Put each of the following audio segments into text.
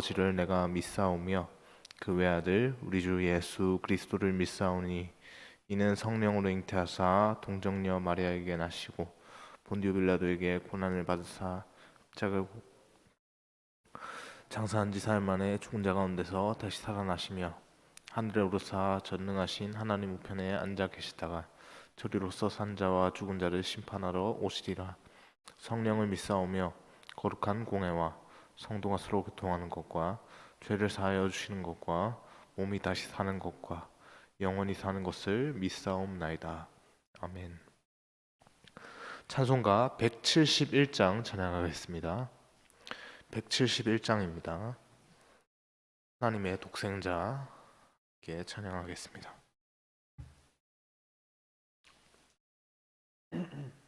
아버지를 내가 믿사오며 그 외아들 우리 주 예수 그리스도를 믿사오니 이는 성령으로 잉태하사 동정녀 마리아에게 나시고 본디오 빌라도에게 고난을 받으사 짝을 장사한 지 사흘 만에 죽은 자 가운데서 다시 살아나시며 하늘에 오르사 전능하신 하나님 우편에 앉아 계시다가 저리로서 산 자와 죽은 자를 심판하러 오시리라. 성령을 믿사오며 거룩한 공회와 성도가 서로 교통하는 것과 죄를 사하여 주시는 것과 몸이 다시 사는 것과 영원히 사는 것을 믿사옵나이다. 아멘. 찬송가 171장 찬양하겠습니다. 171장입니다. 하나님의 독생자께 찬양하겠습니다.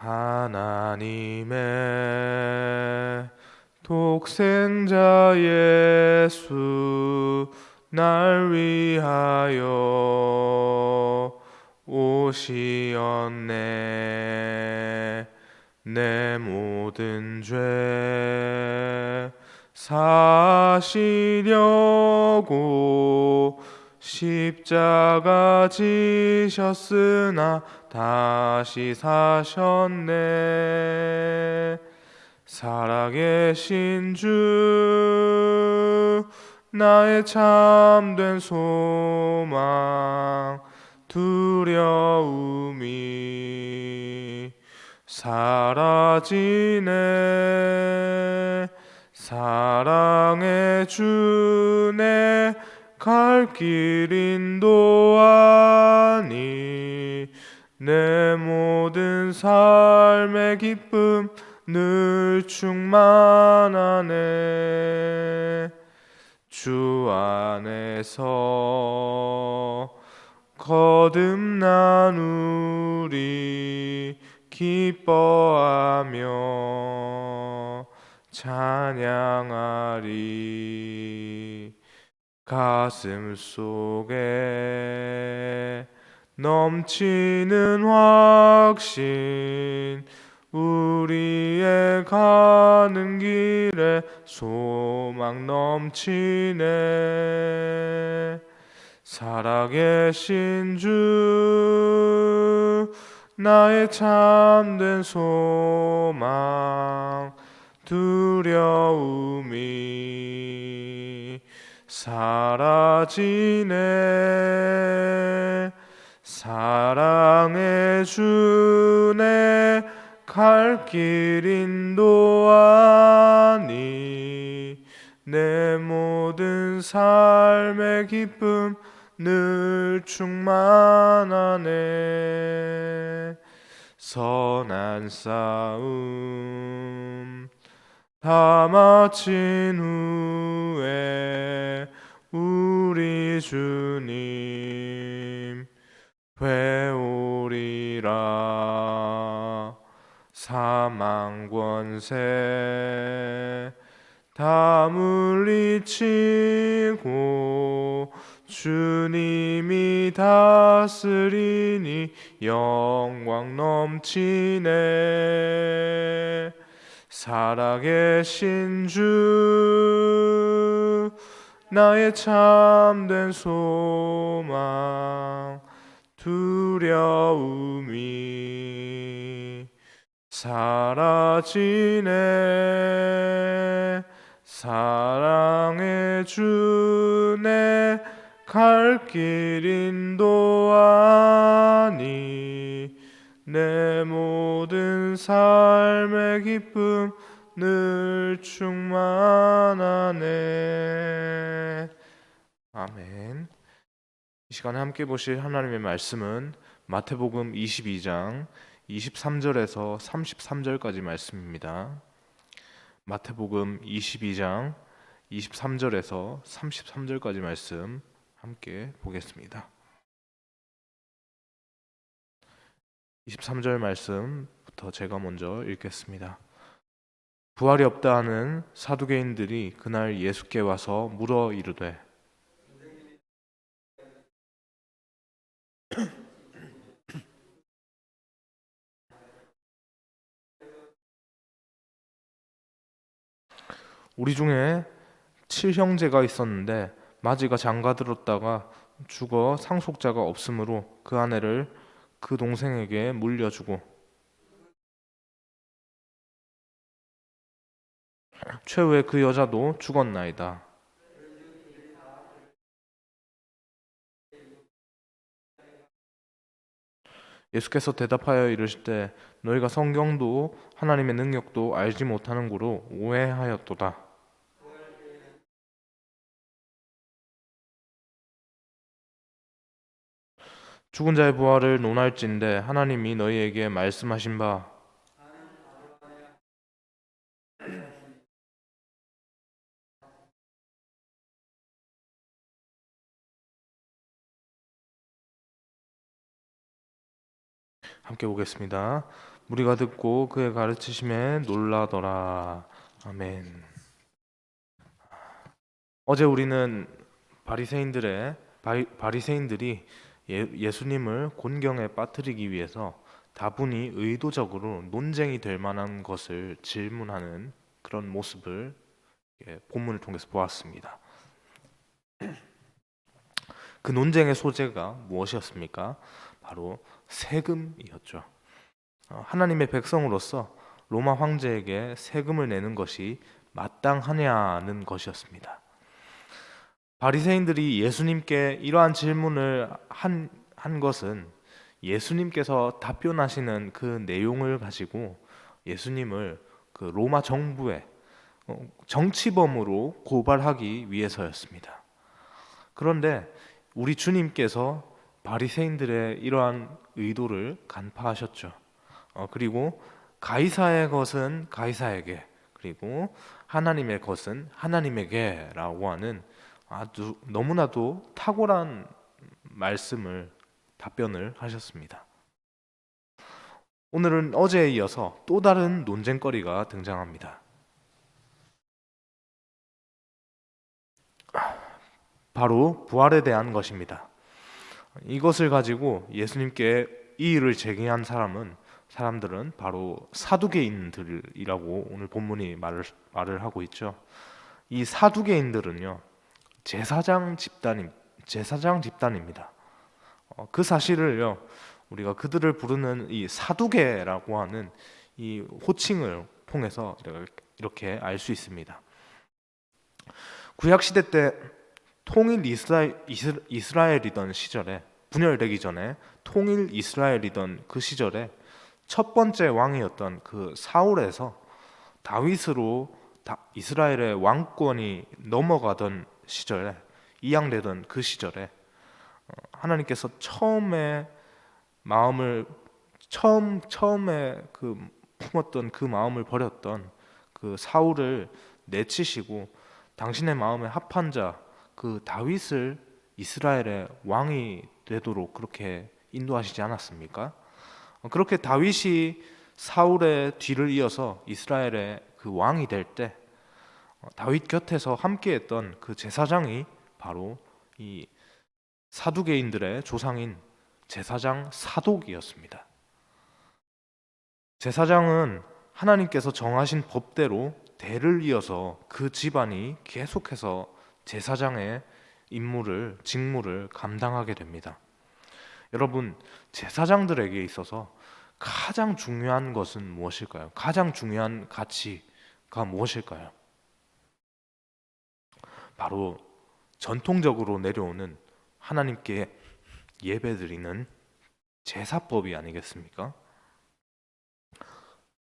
하나님의 독생자 예수 날 위하여 오시었네. 내 모든 죄 사시려고 십자가 지셨으나 다시 사셨네. 살아계신 주 나의 참된 소망 두려움이 사라지네. 사랑의 주내 갈 길 인도하니 내 모든 삶의 기쁨 늘 충만하네. 주 안에서 거듭난 우리 기뻐하며 찬양하리 가슴 속에 넘치는 확신 우리의 가는 길에 소망 넘치네. 살아계신 주 나의 참된 소망 두려움이 사라지네. 사랑의 주내 갈길 인도하니 내 모든 삶의 기쁨 늘 충만하네. 선한 싸움 다 마친 후에 우리 주님 회오리라 사망 권세 다 물리치고 주님이 다스리니 영광 넘치네 살아계신 주 나의 참된 소망 두려움이 사라지네. 사랑의 주내 갈길 인도하니 내 모든 삶의 기쁨 늘 충만하네 아멘 이 시간에 함께 보실 하나님의 말씀은 마태복음 22장 23절에서 33절까지 말씀입니다. 마태복음 22장 23절에서 33절까지 말씀 함께 보겠습니다. 23절 말씀부터 제가 먼저 읽겠습니다. 부활이 없다 하는 사두개인들이 그날 예수께 와서 물어 이르되 우리 중에 칠형제가 있었는데 마지가 장가들었다가 죽어 상속자가 없으므로 그 아내를 그 동생에게 물려주고 최후에 그 여자도 죽었나이다. 예수께서 대답하여 이르실 때 너희가 성경도 하나님의 능력도 알지 못하는 고로 오해하였도다. 죽은 자의 부활을 논할진대 하나님이 너희에게 말씀하신 바 함께 보겠습니다. 무리가 듣고 그의 가르치심에 놀라더라. 아멘. 어제 우리는 바리새인들의 바리, 바리새인들이 예, 예수님을 곤경에 빠뜨리기 위해서 다분히 의도적으로 논쟁이 될 만한 것을 질문하는 그런 모습을 예, 본문을 통해서 보았습니다. 그 논쟁의 소재가 무엇이었습니까? 바로 세금이었죠. 어, 하나님의 백성으로서 로마 황제에게 세금을 내는 것이 마땅하냐는 것이었습니다. 바리새인들이 예수님께 이러한 질문을 한, 한 것은 예수님께서 답변하시는 그 내용을 가지고 예수님을 그 로마 정부에 어, 정치범으로 고발하기 위해서였습니다. 그런데 우리 주님께서 바리새인들의 이러한 의도를 간파하셨죠. 어, 그리고 가이사의 것은 가이사에게 그리고 하나님의 것은 하나님에게라고 하는 아주 너무나도 탁월한 말씀을 답변을 하셨습니다. 오늘은 어제에 이어서 또 다른 논쟁거리가 등장합니다. 바로 부활에 대한 것입니다. 이것을 가지고 예수님께 이 일을 제기한 사람은 사람들은 바로 사두개인들이라고 오늘 본문이 말을 말을 하고 있죠. 이 사두개인들은요 제사장 집단임 제사장 집단입니다. 어, 그 사실을요 우리가 그들을 부르는 이 사두개라고 하는 이 호칭을 통해서 이렇게 알 수 있습니다. 구약 시대 때 통일 이스라엘, 이스라 엘이던 시절에 분열되기 전에 통일 이스라엘이던 그 시절에 첫 번째 왕이었던 그 사울에서 다윗으로 이스라엘의 왕권이 넘어가던 시절에 이양되던 그 시절에 어, 하나님께서 처음에 마음을 처음 처음에 그 품었던 그 마음을 버렸던 그 사울을 내치시고 당신의 마음에 합한 자 그 다윗을 이스라엘의 왕이 되도록 그렇게 인도하시지 않았습니까? 어, 그렇게 다윗이 사울의 뒤를 이어서 이스라엘의 그 왕이 될때 어, 다윗 곁에서 함께했던 그 제사장이 바로 이 사두개인들의 조상인 제사장 사독이었습니다. 제사장은 하나님께서 정하신 법대로 대를 이어서 그 집안이 계속해서 제사장의 임무를 직무를 감당하게 됩니다. 여러분 제사장들에게 있어서 가장 중요한 것은 무엇일까요? 가장 중요한 가치가 무엇일까요? 바로 전통적으로 내려오는 하나님께 예배드리는 제사법이 아니겠습니까?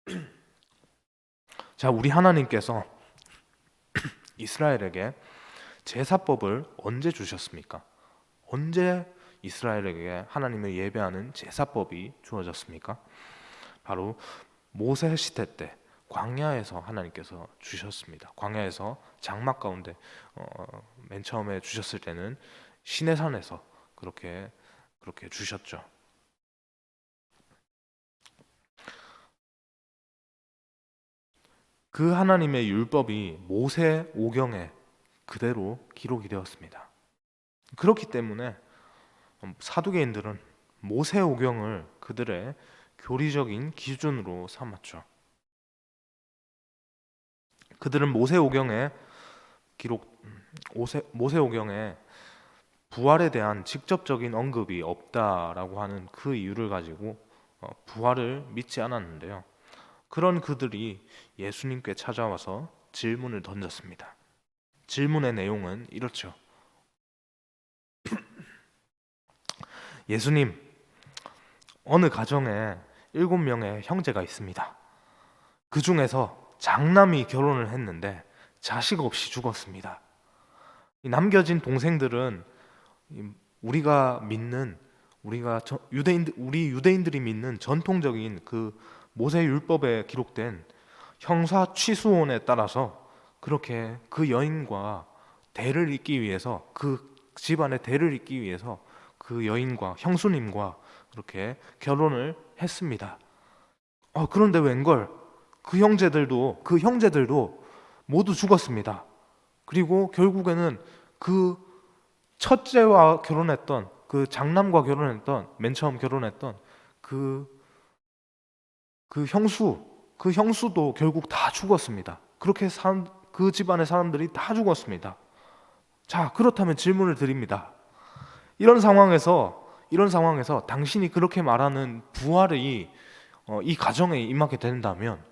자, 우리 하나님께서 이스라엘에게 제사법을 언제 주셨습니까? 언제 이스라엘에게 하나님을 예배하는 제사법이 주어졌습니까? 바로 모세 시대 때 광야에서 하나님께서 주셨습니다. 광야에서 장막 가운데 어, 맨 처음에 주셨을 때는 시내산에서 그렇게 그렇게 주셨죠. 그 하나님의 율법이 모세 오경에 그대로 기록이 되었습니다. 그렇기 때문에 사두개인들은 모세 오경을 그들의 교리적인 기준으로 삼았죠. 그들은 모세오경에 기록 오세, 모세오경에 부활에 대한 직접적인 언급이 없다라고 하는 그 이유를 가지고 어, 부활을 믿지 않았는데요. 그런 그들이 예수님께 찾아와서 질문을 던졌습니다. 질문의 내용은 이렇죠. 예수님, 어느 가정에 일곱 명의 형제가 있습니다. 그 중에서 장남이 결혼을 했는데 자식 없이 죽었습니다. 이 남겨진 동생들은 이 우리가 믿는 우리가 저- 유대인들 우리 유대인들이 믿는 전통적인 그 모세 율법에 기록된 형사 취수원에 따라서 그렇게 그 여인과 대를 잇기 위해서 그 집안의 대를 잇기 위해서 그 여인과 형수님과 그렇게 결혼을 했습니다. 어, 그런데 웬걸 그 형제들도 그 형제들도 모두 죽었습니다. 그리고 결국에는 그 첫째와 결혼했던 그 장남과 결혼했던 맨 처음 결혼했던 그그 형수 그 형수도 결국 다 죽었습니다. 그렇게 사, 그 집안의 사람들이 다 죽었습니다. 자 그렇다면 질문을 드립니다. 이런 상황에서 이런 상황에서 당신이 그렇게 말하는 부활이 어, 이 가정에 임하게 된다면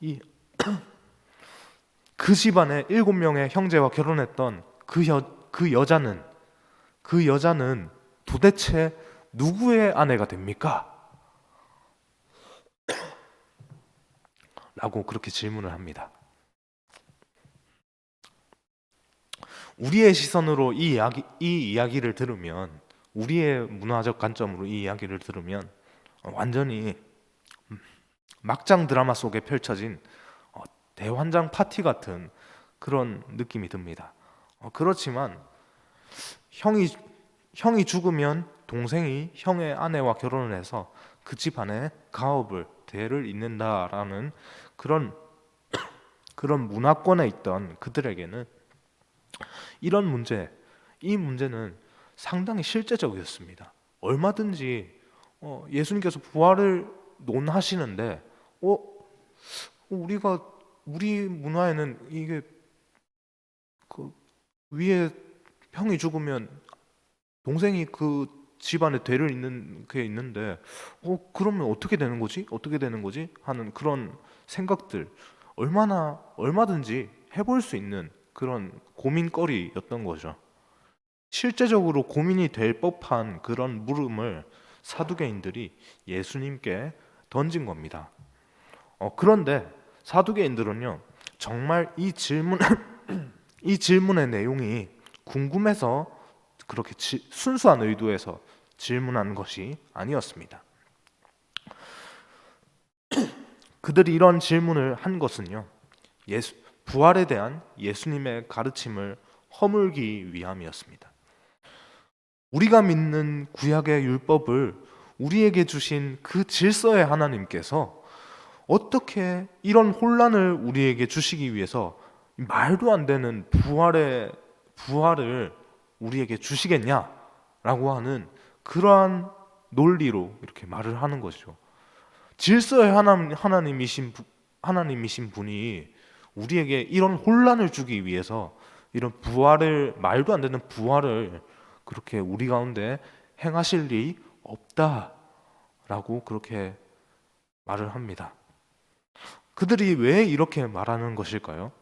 이 그 집안의 일곱 명의 형제와 결혼했던 그, 여, 그 여자는 그 여자는 도대체 누구의 아내가 됩니까? 라고 그렇게 질문을 합니다. 우리의 시선으로 이 이야기, 이 이야기를 들으면 우리의 문화적 관점으로 이 이야기를 들으면 완전히 막장 드라마 속에 펼쳐진 어, 대환장 파티 같은 그런 느낌이 듭니다. 어, 그렇지만 형이 형이 죽으면 동생이 형의 아내와 결혼을 해서 그 집 안에 가업을 대를 잇는다라는 그런 그런 문화권에 있던 그들에게는 이런 문제, 이 문제는 상당히 실제적이었습니다. 얼마든지 어, 예수님께서 부활을 논하시는데, 어, 우리가 우리 문화에는 이게 그 위에 형이 죽으면 동생이 그 집안에 대를 잇는 게 있는데, 어, 그러면 어떻게 되는 거지? 어떻게 되는 거지? 하는 그런 생각들 얼마나 얼마든지 해볼 수 있는 그런 고민거리였던 거죠. 실제적으로 고민이 될 법한 그런 물음을 사두개인들이 예수님께 던진 겁니다. 어, 그런데 사두개인들은요 정말 이 질문 이 질문의 내용이 궁금해서 그렇게 지- 순수한 의도에서 질문한 것이 아니었습니다. 그들이 이런 질문을 한 것은요 예수 부활에 대한 예수님의 가르침을 허물기 위함이었습니다. 우리가 믿는 구약의 율법을 우리에게 주신 그 질서의 하나님께서 어떻게 이런 혼란을 우리에게 주시기 위해서 말도 안 되는 부활의 부활을 우리에게 주시겠냐라고 하는 그러한 논리로 이렇게 말을 하는 것이죠. 질서의 하나님, 하나님이신 부- 하나님이신 분이 우리에게 이런 혼란을 주기 위해서 이런 부활을 말도 안 되는 부활을 그렇게 우리 가운데 행하실 리 없다라고 그렇게 말을 합니다. 그들이 왜 이렇게 말하는 것일까요?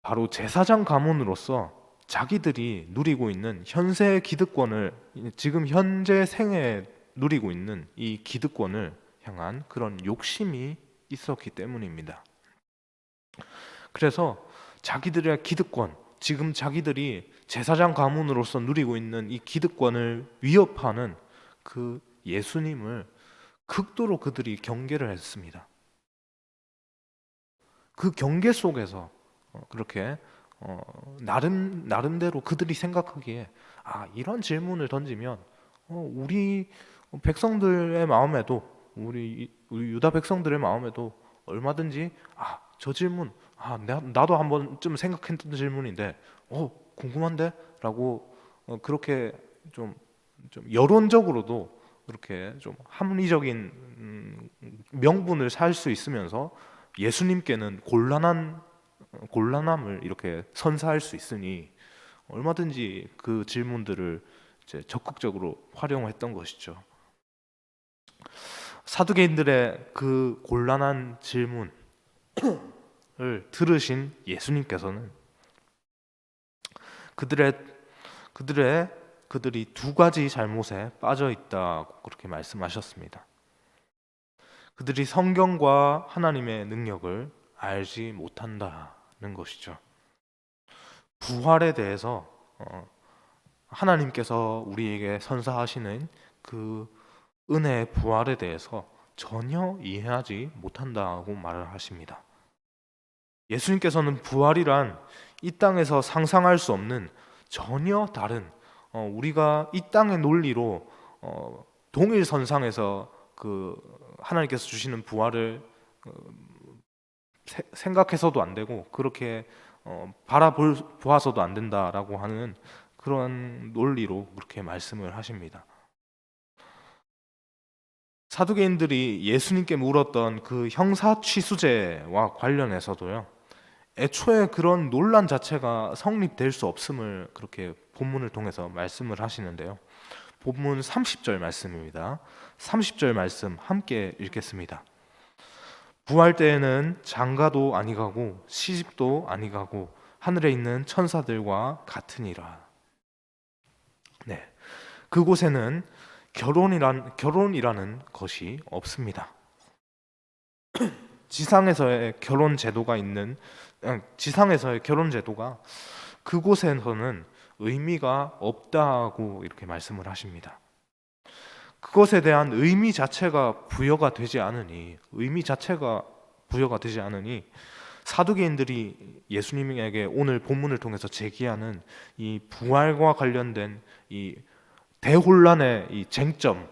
바로 제사장 가문으로서 자기들이 누리고 있는 현세의 기득권을 지금 현재 생에 누리고 있는 이 기득권을 향한 그런 욕심이 있었기 때문입니다. 그래서 자기들의 기득권, 지금 자기들이 제사장 가문으로서 누리고 있는 이 기득권을 위협하는 그 예수님을 극도로 그들이 경계를 했습니다. 그 경계 속에서 어, 그렇게 어, 나름 나름대로 그들이 생각하기에 아 이런 질문을 던지면 어, 우리 백성들의 마음에도 우리 우리 유다 백성들의 마음에도 얼마든지 아 저 질문 아 나, 나도 한번 좀 생각했던 질문인데 어 궁금한데라고 어, 그렇게 좀, 좀 여론적으로도 그렇게 좀 합리적인 음, 명분을 살 수 있으면서 예수님께는 곤란한 곤란함을 이렇게 선사할 수 있으니 얼마든지 그 질문들을 이제 적극적으로 활용했던 것이죠. 사두개인들의 그 곤란한 질문을 들으신 예수님께서는 그들의 그들의 그들이 두 가지 잘못에 빠져 있다고 그렇게 말씀하셨습니다. 그들이 성경과 하나님의 능력을 알지 못한다는 것이죠. 부활에 대해서 어, 하나님께서 우리에게 선사하시는 그 은혜의 부활에 대해서 전혀 이해하지 못한다고 말을 하십니다. 예수님께서는 부활이란 이 땅에서 상상할 수 없는 전혀 다른 어, 우리가 이 땅의 논리로 어, 동일 선상에서 그 하나님께서 주시는 부활을 어, 세- 생각해서도 안 되고 그렇게 어, 바라볼 보아서도 안 된다라고 하는 그런 논리로 그렇게 말씀을 하십니다. 사두개인들이 예수님께 물었던 그 형사 취수제와 관련해서도요. 애초에 그런 논란 자체가 성립될 수 없음을 그렇게 본문을 통해서 말씀을 하시는데요. 본문 30절 말씀입니다. 30절 말씀 함께 읽겠습니다. 부활 때에는 장가도 아니 가고 시집도 아니 가고 하늘에 있는 천사들과 같으니라. 네. 그곳에는 결혼이란 결혼이라는 것이 없습니다. 지상에서의 결혼 제도가 있는 아, 지상에서의 결혼 제도가 그곳에서는 의미가 없다고 이렇게 말씀을 하십니다. 그것에 대한 의미 자체가 부여가 되지 않으니 의미 자체가 부여가 되지 않으니 사두개인들이 예수님에게 오늘 본문을 통해서 제기하는 이 부활과 관련된 이 대혼란의 이 쟁점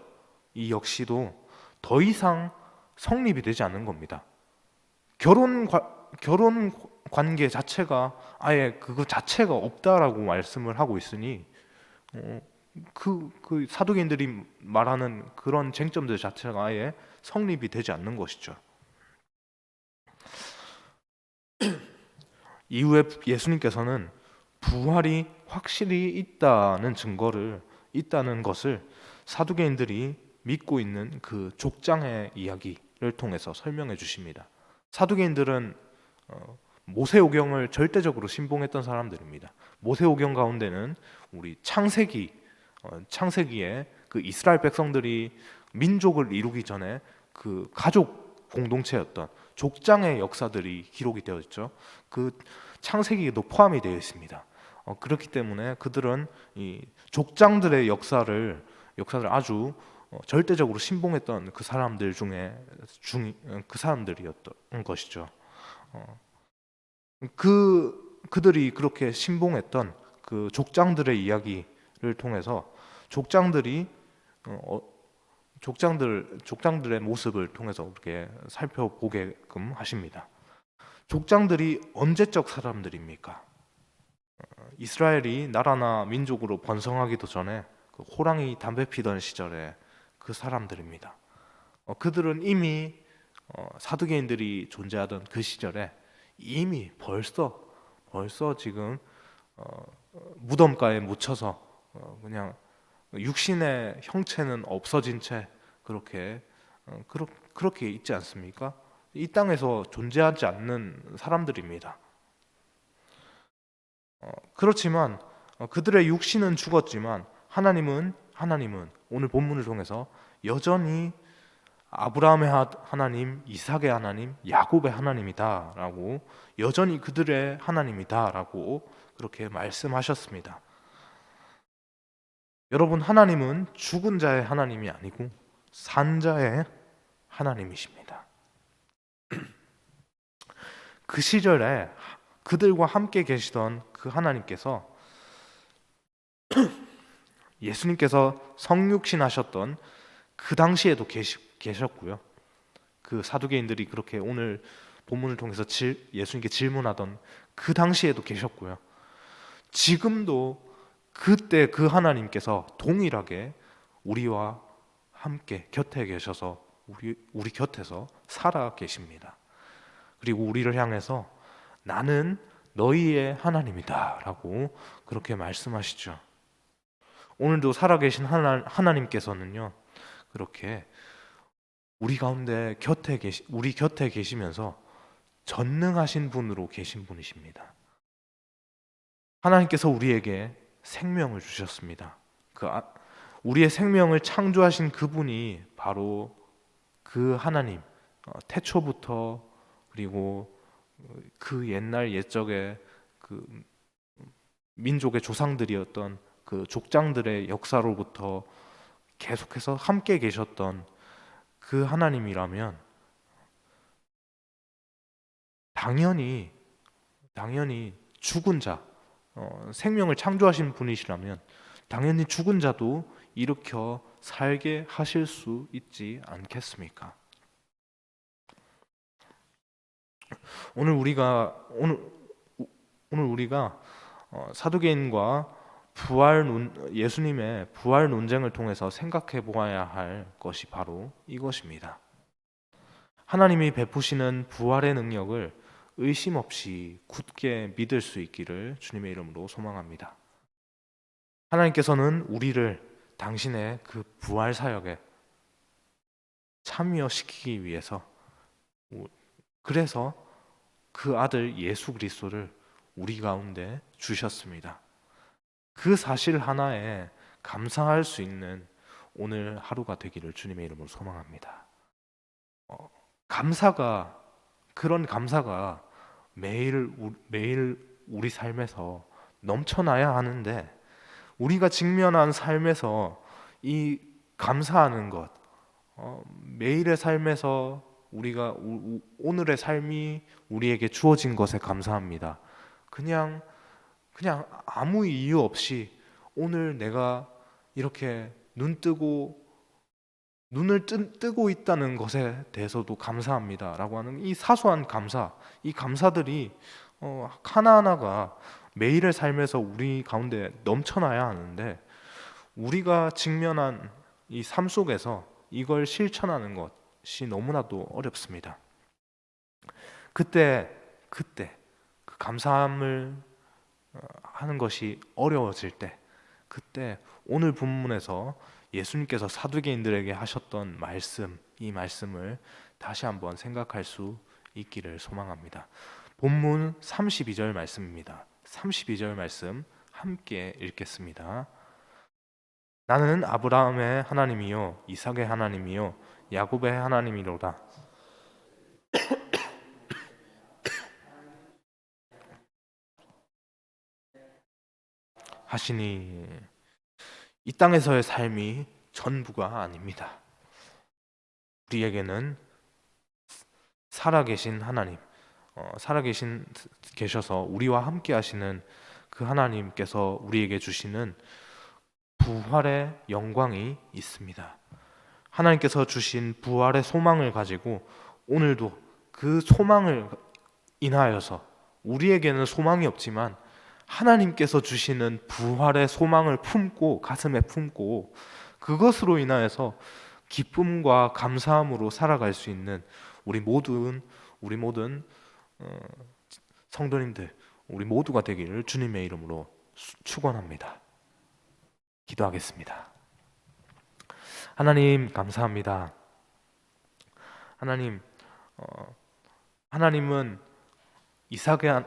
이 역시도 더 이상 성립이 되지 않는 겁니다. 결혼 과, 결혼 관계 자체가 아예 그거 자체가 없다라고 말씀을 하고 있으니 어, 그, 그 사도인들이 말하는 그런 쟁점들 자체가 아예 성립이 되지 않는 것이죠. 이후에 예수님께서는 부활이 확실히 있다는 증거를 있다는 것을 사두개인들이 믿고 있는 그 족장의 이야기를 통해서 설명해 주십니다. 사두개인들은 어, 모세오경을 절대적으로 신봉했던 사람들입니다. 모세오경 가운데는 우리 창세기 어, 창세기에 그 이스라엘 백성들이 민족을 이루기 전에 그 가족 공동체였던 족장의 역사들이 기록이 되어 있죠. 그 창세기에도 포함이 되어 있습니다. 어, 그렇기 때문에 그들은 이 족장들의 역사를 역사를 아주 어, 절대적으로 신봉했던 그 사람들 중에 중 그 사람들이었던 것이죠. 어, 그 그들이 그렇게 신봉했던 그 족장들의 이야기를 통해서 족장들이 어, 족장들 족장들의 모습을 통해서 이렇게 살펴보게끔 하십니다. 족장들이 언제적 사람들입니까? 어, 이스라엘이 나라나 민족으로 번성하기도 전에 그 호랑이 담배 피던 시절에 그 사람들입니다. 어, 그들은 이미 어, 사두개인들이 존재하던 그 시절에 이미 벌써 벌써 지금 어, 무덤가에 묻혀서 어, 그냥 육신의 형체는 없어진 채 그렇게 어, 그렇, 그렇게 있지 않습니까? 이 땅에서 존재하지 않는 사람들입니다. 어, 그렇지만 어, 그들의 육신은 죽었지만 하나님은 하나님은 오늘 본문을 통해서 여전히 아브라함의 하- 하나님, 이삭의 하나님, 야곱의 하나님이다라고 여전히 그들의 하나님이다라고 그렇게 말씀하셨습니다. 여러분 하나님은 죽은 자의 하나님이 아니고 산 자의 하나님이십니다. 그 시절에 그들과 함께 계시던 그 하나님께서 예수님께서 성육신 하셨던 그 당시에도 계시, 계셨고요. 그 사두개인들이 그렇게 오늘 본문을 통해서 질, 예수님께 질문하던 그 당시에도 계셨고요. 지금도 그때 그 하나님께서 동일하게 우리와 함께 곁에 계셔서 우리 우리 곁에서 살아 계십니다. 그리고 우리를 향해서 나는 너희의 하나님이다라고 그렇게 말씀하시죠. 오늘도 살아계신 하나, 하나님께서는요 그렇게 우리 가운데 곁에 계시 우리 곁에 계시면서 전능하신 분으로 계신 분이십니다. 하나님께서 우리에게 생명을 주셨습니다. 그 아, 우리의 생명을 창조하신 그분이 바로 그 하나님 어, 태초부터 그리고 그 옛날 옛적의 그 민족의 조상들이었던 그 족장들의 역사로부터 계속해서 함께 계셨던 그 하나님이라면 당연히 당연히 죽은 자 어, 생명을 창조하신 분이시라면 당연히 죽은 자도 일으켜 살게 하실 수 있지 않겠습니까? 오늘 우리가 오늘 오늘 우리가 어, 사도계인과 부활 논, 예수님의 부활 논쟁을 통해서 생각해 보아야 할 것이 바로 이것입니다. 하나님이 베푸시는 부활의 능력을 의심 없이 굳게 믿을 수 있기를 주님의 이름으로 소망합니다. 하나님께서는 우리를 당신의 그 부활 사역에 참여시키기 위해서 그래서 그 아들 예수 그리스도를 우리 가운데 주셨습니다. 그 사실 하나에 감사할 수 있는 오늘 하루가 되기를 주님의 이름으로 소망합니다. 어, 감사가 그런 감사가 매일 매일 우리 삶에서 넘쳐나야 하는데 우리가 직면한 삶에서 이 감사하는 것 어, 매일의 삶에서 우리가 우, 오늘의 삶이 우리에게 주어진 것에 감사합니다. 그냥 그냥 아무 이유 없이 오늘 내가 이렇게 눈 뜨고 눈을 뜨, 뜨고 있다는 것에 대해서도 감사합니다라고 하는 이 사소한 감사, 이 감사들이 어, 하나하나가 매일의 삶에서 우리 가운데 넘쳐나야 하는데 우리가 직면한 이 삶 속에서 이걸 실천하는 것이 너무나도 어렵습니다. 그때 그때 그 감사함을 어, 하는 것이 어려워질 때 그때 오늘 본문에서 예수님께서 사두개인들에게 하셨던 말씀 이 말씀을 다시 한번 생각할 수 있기를 소망합니다. 본문 32절 말씀입니다. 32절 말씀 함께 읽겠습니다. 나는 아브라함의 하나님이요 이삭의 하나님이요 야곱의 하나님이로다. 하시니 이 땅에서의 삶이 전부가 아닙니다. 우리에게는 살아계신 하나님, 어, 살아계신 계셔서 우리와 함께 하시는 그 하나님께서 우리에게 주시는 부활의 영광이 있습니다. 하나님께서 주신 부활의 소망을 가지고 오늘도 그 소망을 인하여서 우리에게는 소망이 없지만 하나님께서 주시는 부활의 소망을 품고 가슴에 품고 그것으로 인하여서 기쁨과 감사함으로 살아갈 수 있는 우리 모든 우리 모든 어, 성도님들 우리 모두가 되기를 주님의 이름으로 축원합니다. 기도하겠습니다. 하나님 감사합니다. 하나님 어, 하나님은 이삭의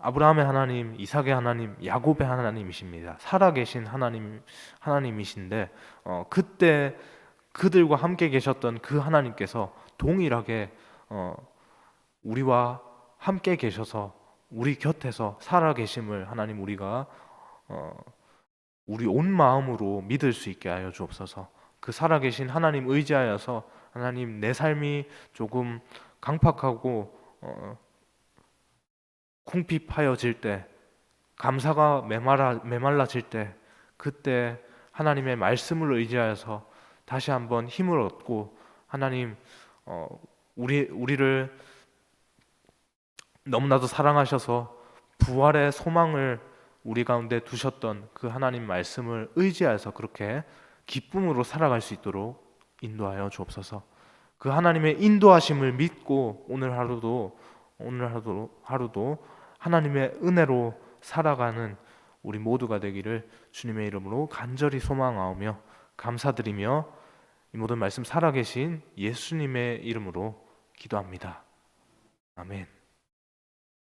아브라함의 하나님, 이삭의 하나님, 야곱의 하나님이십니다. 살아계신 하나님 하나님이신데 어, 그때 그들과 함께 계셨던 그 하나님께서 동일하게 어, 우리와 함께 계셔서 우리 곁에서 살아계심을 하나님 우리가 어, 우리 온 마음으로 믿을 수 있게 하여 주옵소서. 그 살아계신 하나님 의지하여서 하나님 내 삶이 조금 강팍하고 어, 궁핍하여질 때 감사가 메말라, 메말라질 때 그때 하나님의 말씀을 의지하여서 다시 한번 힘을 얻고 하나님 어, 우리 우리를 너무나도 사랑하셔서 부활의 소망을 우리 가운데 두셨던 그 하나님 말씀을 의지해서 그렇게 기쁨으로 살아갈 수 있도록 인도하여 주옵소서. 그 하나님의 인도하심을 믿고 오늘 하루도 오늘 하루도 하루도 하나님의 은혜로 살아가는 우리 모두가 되기를 주님의 이름으로 간절히 소망하오며 감사드리며 이 모든 말씀 살아계신 예수님의 이름으로 기도합니다. 아멘.